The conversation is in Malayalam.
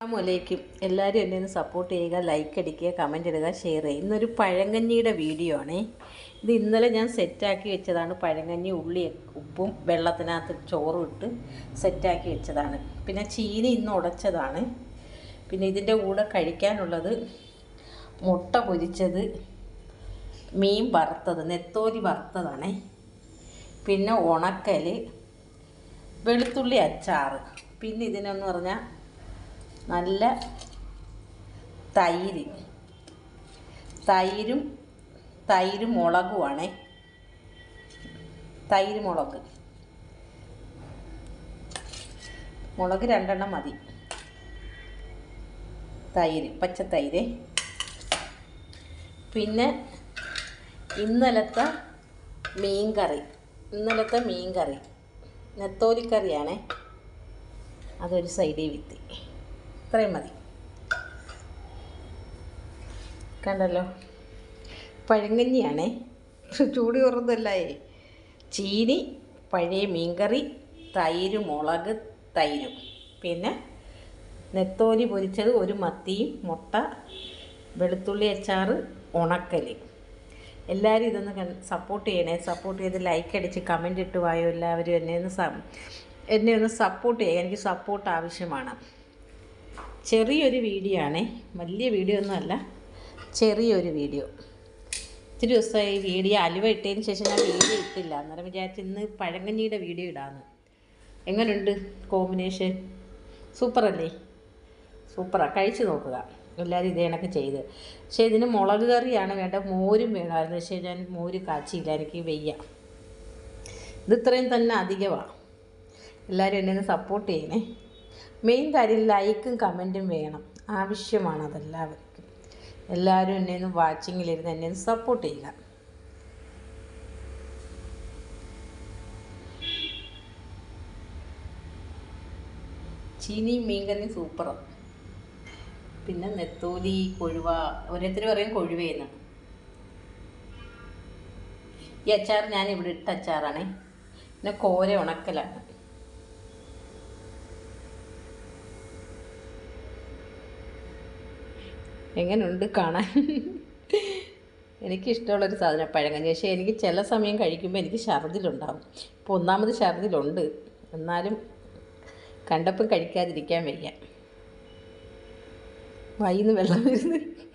അസ്സാമലൈക്കും എല്ലാവരും എന്നെ ഒന്ന് സപ്പോർട്ട് ചെയ്യുക ലൈക്ക് അടിക്കുക കമന്റ് ഇടുക ഷെയർ ചെയ്യുക. ഇന്നൊരു പഴങ്കഞ്ഞിയുടെ വീഡിയോ ആണേ. ഇത് ഇന്നലെ ഞാൻ സെറ്റാക്കി വെച്ചതാണ്. പഴങ്കഞ്ഞി ഉള്ളി ഉപ്പും വെള്ളത്തിനകത്ത് ചോറും ഇട്ട് സെറ്റാക്കി വെച്ചതാണ്. പിന്നെ ചീനി ഇന്ന് ഉടച്ചതാണ്. പിന്നെ ഇതിന്റെ കൂടെ കഴിക്കാനുള്ളത് മുട്ട പൊരിച്ചത് മീൻ വറുത്തത് നെത്തോലി വറുത്തതാണേ. പിന്നെ ഉണക്കൽ വെളുത്തുള്ളി അച്ചാറ്. പിന്നെ ഇതിനെന്ന് പറഞ്ഞാൽ നല്ല തൈര്. തൈരും തൈര് മുളകുമാണേ. തൈര് മുളക്. മുളക് രണ്ടെണ്ണം മതി. തൈര് പച്ചത്തൈര് പിന്നെ ഇന്നലത്തെ മീൻ കറി ഇന്നലത്തെ മീൻ കറി നെത്തോലിക്കറിയാണേ. അതൊരു സൈഡിൽ വിത്തി. ഇത്രയും മതി. കണ്ടല്ലോ? പഴങ്കഞ്ഞിയാണേ. ചൂടി കുറന്നല്ലേ ചീനി പഴയ മീൻകറി തൈര് മുളക് തൈരും. പിന്നെ നെത്തോലി പൊരിച്ചത് ഒരു മത്തിയും മുട്ട വെളുത്തുള്ളി അച്ചാറ് ഉണക്കൽ എല്ലാവരും ഇതൊന്ന് സപ്പോർട്ട് ചെയ്യണേ. സപ്പോർട്ട് ചെയ്ത് ലൈക്ക് അടിച്ച് കമന്റ് ഇട്ട് വായോ എല്ലാവരും. എന്നെ ഒന്ന് എന്നെ ഒന്ന് സപ്പോർട്ട് ചെയ്യുക എനിക്ക് സപ്പോർട്ട് ആവശ്യമാണ്. ചെറിയൊരു വീഡിയോ ആണേ. വലിയ വീഡിയോ ഒന്നുമല്ല ചെറിയൊരു വീഡിയോ ഒത്തിരി ദിവസമായി ഈ വീഡിയോ അലുവ ഇട്ടതിന് ശേഷം ഞാൻ വീഡിയോ ഇട്ടില്ല. അന്നേരം വിചാരിച്ച് ഇന്ന് പഴങ്കഞ്ഞിയുടെ വീഡിയോ ഇടാമെന്ന് എങ്ങനെയുണ്ട് കോമ്പിനേഷൻ സൂപ്പറല്ലേ സൂപ്പറാണ് കഴിച്ചു നോക്കുക. എല്ലാവരും ഇതേ കണക്ക് ചെയ്ത്. പക്ഷേ ഇതിന് മുളക് കറിയാണ് വേണ്ട മോരും വേണമായിരുന്നു. പക്ഷേ ഞാൻ മോര് കാച്ചിയില്ല. എനിക്ക് വെയ്യ. ഇത് ഇത്രയും തന്നെ അധികമാണ് എല്ലാവരും എന്നെ സപ്പോർട്ട് ചെയ്യണേ. മെയിൻ കാര്യം ലൈക്കും കമന്റും വേണം. ആവശ്യമാണ് അതെല്ലാവർക്കും. എല്ലാവരും എന്നെ ഒന്ന് വാച്ചിങ്ങിലിരുന്ന് എന്നെ ഒന്ന് സപ്പോർട്ട് ചെയ്യുക. ചീനിയും മീൻകറി സൂപ്പറാണ് പിന്നെ നെത്തോലി കൊഴുവ ഓരോരുത്തർ പറയും കൊഴുവേന്ന് ഈ അച്ചാർ ഞാൻ ഇവിടെ ഇട്ട അച്ചാറാണേ. പിന്നെ കോര ഉണക്കലാണ്. എങ്ങനെയുണ്ട് കാണാൻ? എനിക്കിഷ്ടമുള്ളൊരു സാധനം പഴങ്കഞ്ഞി. പക്ഷേ എനിക്ക് ചില സമയം കഴിക്കുമ്പോൾ എനിക്ക് ഛർദിലുണ്ടാവും. ഇപ്പോൾ ഒന്നാമത് ഛർദിലുണ്ട്. എന്നാലും കണ്ടപ്പം കഴിക്കാതിരിക്കാൻ വയ്യ. വൈന്ന് വെള്ളം വരുന്നു.